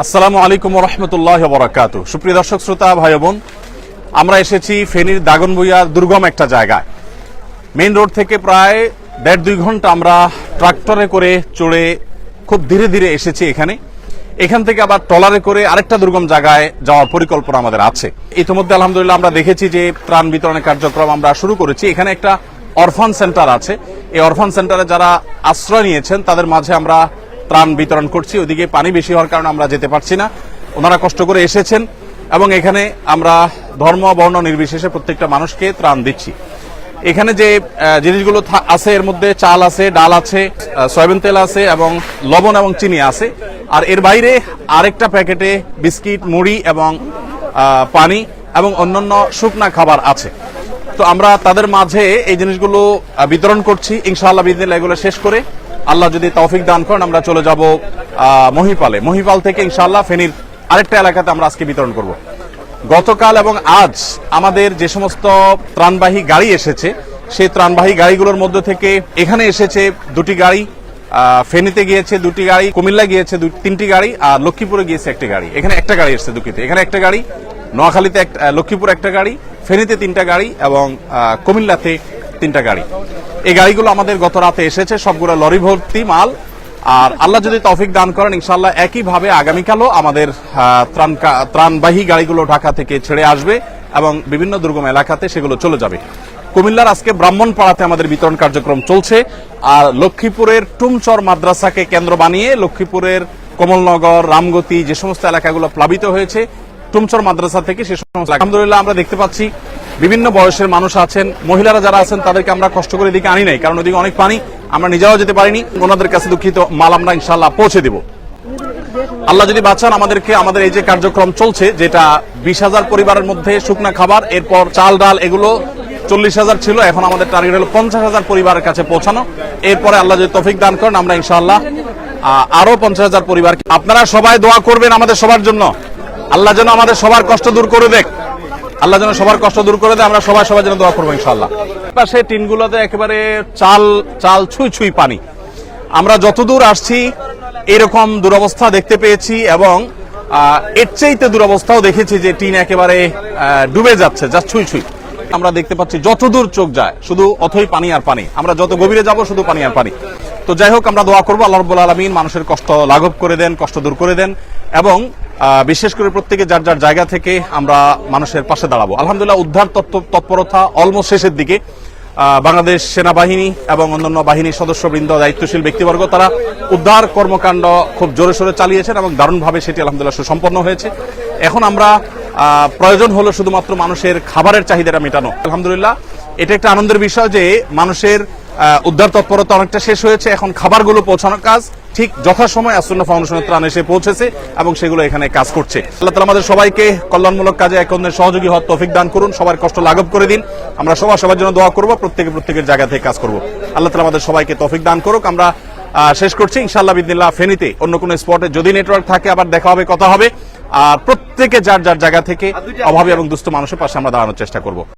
আসসালামু আলাইকুম রহমতুল্লাহ বরাকাতু সুপ্রিয় দর্শক, শ্রোতা ভাই বোন আমরা এসেছি ফেনীর দাগনবুইয়া দুর্গম একটা জায়গায়। মেইন রোড থেকে প্রায় দেড় দুই ঘণ্টা আমরা ট্রাক্টরে করে চড়ে খুব ধীরে ধীরে এসেছি এখানে। এখান থেকে আবার ট্রলারে করে আরেকটা দুর্গম জায়গায় যাওয়ার পরিকল্পনা আমাদের আছে। ইতিমধ্যে আলহামদুলিল্লাহ আমরা দেখেছি যে ত্রাণ বিতরণের কার্যক্রম আমরা শুরু করেছি। এখানে একটা অরফান সেন্টার আছে। এই অরফান সেন্টারে যারা আশ্রয় নিয়েছেন, তাদের মাঝে আমরা ত্রাণ বিতরণ করছি, ওদিকে পানি বেশি হওয়ার কারণে আমরা যেতে পারছি না। ওনারা কষ্ট করে এসেছেন এবং এখানে আমরা ধর্ম, বর্ণ নির্বিশেষে প্রত্যেকটা মানুষকে ত্রাণ দিচ্ছি। এখানে যে জিনিসগুলো আছে, এর মধ্যে চাল আছে, ডাল আছে সয়াবিন তেল আছে এবং লবণ এবং চিনি আছে। আর এর বাইরে আরেকটা প্যাকেটে বিস্কিট, মুড়ি এবং পানি এবং অন্যান্য শুকনা খাবার আছে। তো আমরা তাদের মাঝে এই জিনিসগুলো বিতরণ করছি। ইনশাআল্লাহ বিদিন এগুলো শেষ করে আল্লাহ যদি তৌফিক দান করেন, আমরা চলে যাব মহিপালে। মহিপাল থেকে ইনশাআল্লাহ ফেনীর আরেকটা এলাকাতে আমরা আজকে বিতরণ করব। গতকাল এবং আজ আমাদের যে সমস্ত ত্রাণবাহী গাড়ি এসেছে, সেই ত্রাণবাহী গাড়িগুলোর মধ্যে থেকে এখানে এসেছে দুটি গাড়ি ফেনীতে গিয়েছে দুটি গাড়ি কুমিল্লা গিয়েছে তিনটি গাড়ি, আর লক্ষ্মীপুরে গিয়েছে একটি গাড়ি। এখানে একটা গাড়ি এসেছে দুঃখিত এখানে একটা গাড়ি, নোয়াখালীতে লক্ষ্মীপুর একটা গাড়ি, ফেনীতে তিনটা গাড়ি এবং কুমিল্লাতে তিনটা গাড়ি। এই গাড়িগুলো আমাদের গত রাতে এসেছে, সবগুলো লরি ভর্তি মাল। আর আল্লাহ যদি তৌফিক দান করেন ইনশাল্লাহ একইভাবে আগামীকালও আমাদের ত্রাণ ত্রাণবাহী গাড়িগুলো ঢাকা থেকে ছেড়ে আসবে এবং বিভিন্ন দুর্গম এলাকাতে সেগুলো চলে যাবে। কুমিল্লার আজকে ব্রাহ্মণপাড়াতে আমাদের বিতরণ কার্যক্রম চলছে। আর লক্ষ্মীপুরের টুমচর মাদ্রাসাকে কেন্দ্র বানিয়ে লক্ষ্মীপুরের কমলনগর, রামগতি, যে সমস্ত এলাকাগুলো প্লাবিত হয়েছে, টুমচর মাদ্রাসা থেকে সে সমস্ত আলহামদুলিল্লাহ আমরা দেখতে পাচ্ছি বিভিন্ন বয়সের মানুষ আছেন, মহিলারা যারা আছেন, তাদেরকে আমরা কষ্ট করে এদিকে আনি নাই, কারণ ওদিকে অনেক পানি, আমরা নিজেরাও যেতে পারিনি। ওনাদের কাছে দুঃখিত, মাল আমরা ইনশাল্লাহ পৌঁছে দেব। আল্লাহ যদি বাঁচান আমাদেরকে, আমাদের এই যে কার্যক্রম চলছে, যেটা বিশ হাজার পরিবারের মধ্যে শুকনা খাবার, এরপর চাল, ডাল, এগুলো চল্লিশ হাজার ছিল, এখন আমাদের টার্গেট হলো পঞ্চাশ হাজার পরিবারের কাছে পৌঁছানো। এরপরে আল্লাহ যদি তফিক দান করেন, আমরা ইনশাআল্লাহ আরও পঞ্চাশ হাজার পরিবার আপনারা সবাই দোয়া করবেন আমাদের সবার জন্য। আল্লাহ যেন আমাদের সবার কষ্ট দূর করে দেখ। আল্লাহ যেন সবার কষ্ট দূর করে দেয়, আমরা সবাই সবার যেন দোয়া করব ইনশাআল্লাহ। পাশে টিনগুলোতে একেবারে চাল চাল ছুঁই ছুঁই পানি। আমরা যতদূর আসছি, এরকম দুরবস্থা দেখতে পেয়েছি এবং এর চাইতে দুরবস্থাও দেখেছি যে টিন একেবারে ডুবে যাচ্ছে যা ছুঁই ছুঁই। আমরা দেখতে পাচ্ছি যতদূর চোখ যায়, শুধু অথই পানি আর পানি। আমরা যত গভীরে যাব, শুধু পানি আর পানি। তো যাই হোক, আমরা দোয়া করব, আল্লাহ রব্বুল আলমিন মানুষের কষ্ট লাঘব করে দেন, কষ্ট দূর করে দেন এবং বিশেষ করে প্রত্যেকে যার যার জায়গা থেকে আমরা মানুষের পাশে দাঁড়াবো। আলহামদুলিল্লাহ, উদ্ধার তৎপরতা অলমোস্ট শেষের দিকে। বাংলাদেশ সেনাবাহিনী এবং অন্যান্য বাহিনীর সদস্যবৃন্দ, দায়িত্বশীল ব্যক্তিবর্গ, তারা উদ্ধার কর্মকাণ্ড খুব জোরে সোরে চালিয়েছেন এবং দারুণভাবে সেটি আলহামদুলিল্লাহ সুসম্পন্ন হয়েছে। এখন আমরা প্রয়োজন হলো শুধুমাত্র মানুষের খাবারের চাহিদাটা মেটানো। আলহামদুলিল্লাহ, এটা একটা আনন্দের বিষয় যে মানুষের উদ্ধার তৎপরতা অনেকটা শেষ হয়েছে। এখন খাবারগুলো পৌঁছানোর কাজ ঠিক যথাসময় আসন্ন ফাউন্ডেশনের ত্রাণ এসে পৌঁছেছে এবং সেগুলো এখানে কাজ করছে। আল্লাহ তালা আমাদের সবাইকে কল্যাণমূলক কাজে এক অন্যের সহযোগী হওয়ার তৌফিক দান করুন সবার কষ্ট লাঘব করে দিন। আমরা সবার সবার জন্য দোয়া করব প্রত্যেকে প্রত্যেকের জায়গা থেকে কাজ করব। আল্লাহ তালা আমাদের সবাইকে তৌফিক দান করুক। আমরা শেষ করছি। ইনশাল্লাহ বিদিল্লাহ ফেনীতে অন্য কোনো স্পটে যদি নেটওয়ার্ক থাকে আবার দেখা হবে কথা হবে। আর প্রত্যেকে যার যার জায়গা থেকে অভাবী এবং দুস্থ মানুষের পাশে আমরা দাঁড়ানোর চেষ্টা করব।